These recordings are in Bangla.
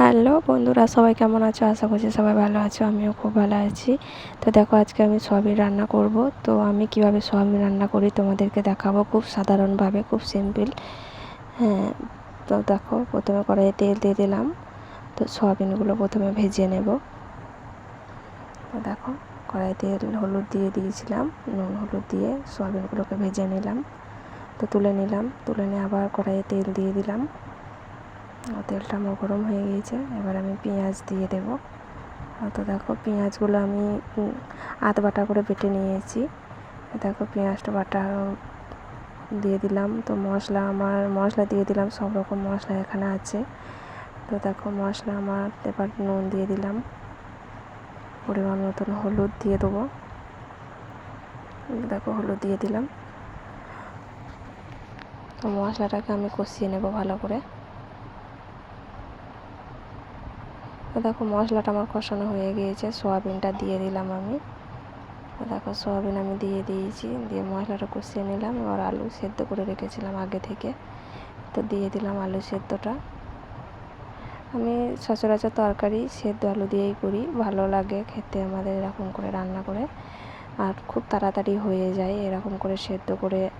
হ্যালো বন্ধুরা, সবাই কেমন আছো? আশা করছি সবাই ভালো আছো, আমিও খুব ভালো আছি। তো দেখো, আজকে আমি সয়াবিন রান্না করব। তো আমি কীভাবে সয়াবিন রান্না করি তোমাদেরকে দেখাবো খুব সাধারণভাবে, খুব সিম্পল। হ্যাঁ তো দেখো, প্রথমে কড়াইয়ে তেল দিয়ে দিলাম। তো সয়াবিনগুলো প্রথমে ভেজে নেব। তো দেখো কড়াই তেল, হলুদ দিয়ে দিয়েছিলাম, নুন, হলুদ দিয়ে সয়াবিনগুলোকে ভেজে নিলাম। তো তুলে নিলাম, তুলে নিয়ে আবার কড়াইয়ে তেল দিয়ে দিলাম। তেলটা আমার গরম হয়ে গিয়েছে। এবার আমি পেঁয়াজ দিয়ে দেব। তো দেখো, পেঁয়াজগুলো আমি আধ বাটা করে বেটে নিয়েছি। দেখো, পেঁয়াজটা বাটা দিয়ে দিলাম। তো মশলা আমার, মশলা দিয়ে দিলাম, সব রকম মশলা এখানে আছে। তো দেখো, মশলা আমার, এবার নুন দিয়ে দিলাম। পরিমাণ মতন হলুদ দিয়ে দেবো। দেখো, হলুদ দিয়ে দিলাম। তো মশলাটাকে আমি কষিয়ে নেব ভালো করে। দেখো মশলাটা আমার কষানো হয়ে গিয়েছে, সোয়াবিনটা দিয়ে দিলাম আমি। দেখো সোয়াবিন আমি দিয়ে দিয়েছি, দিয়ে মশলাটা কষিয়ে নিলাম, এবার আলু সেদ্ধ করে রেখেছিলাম আগে থেকে। তো দিয়ে দিলাম আলু সেদ্ধটা। আমি সচরাচর তরকারি সেদ্ধ আলু দিয়েই করি, ভালো লাগে খেতে আমাদের এরকম করে রান্না করে। আর খুব তাড়াতাড়ি হয়ে যায় এরকম করে সেদ্ধ করে।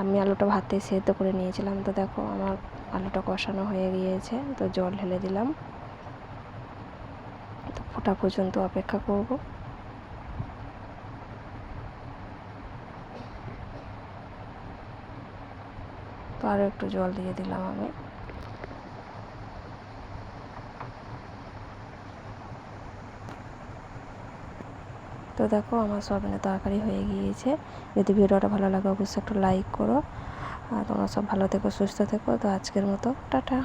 আমি আলুটা ভাতে সেদ্ধ করে নিয়েছিলাম, তো দেখো আমার আলুটা কষানো হয়ে গিয়েছে, তো জল ঢেলে দিলাম। ফোটা পর্যন্ত অপেক্ষা করব। তো আরও একটু জল দিয়ে দিলাম আমি। তো দেখো, আমার সয়াবিনের তরকারি হয়ে গিয়েছে। যদি ভিডিওটা ভালো লাগে, অবশ্যই একটু লাইক করো। আর তোমরা সব ভালো থেকো, সুস্থ থেকো। তো আজকের মতো, টাটা।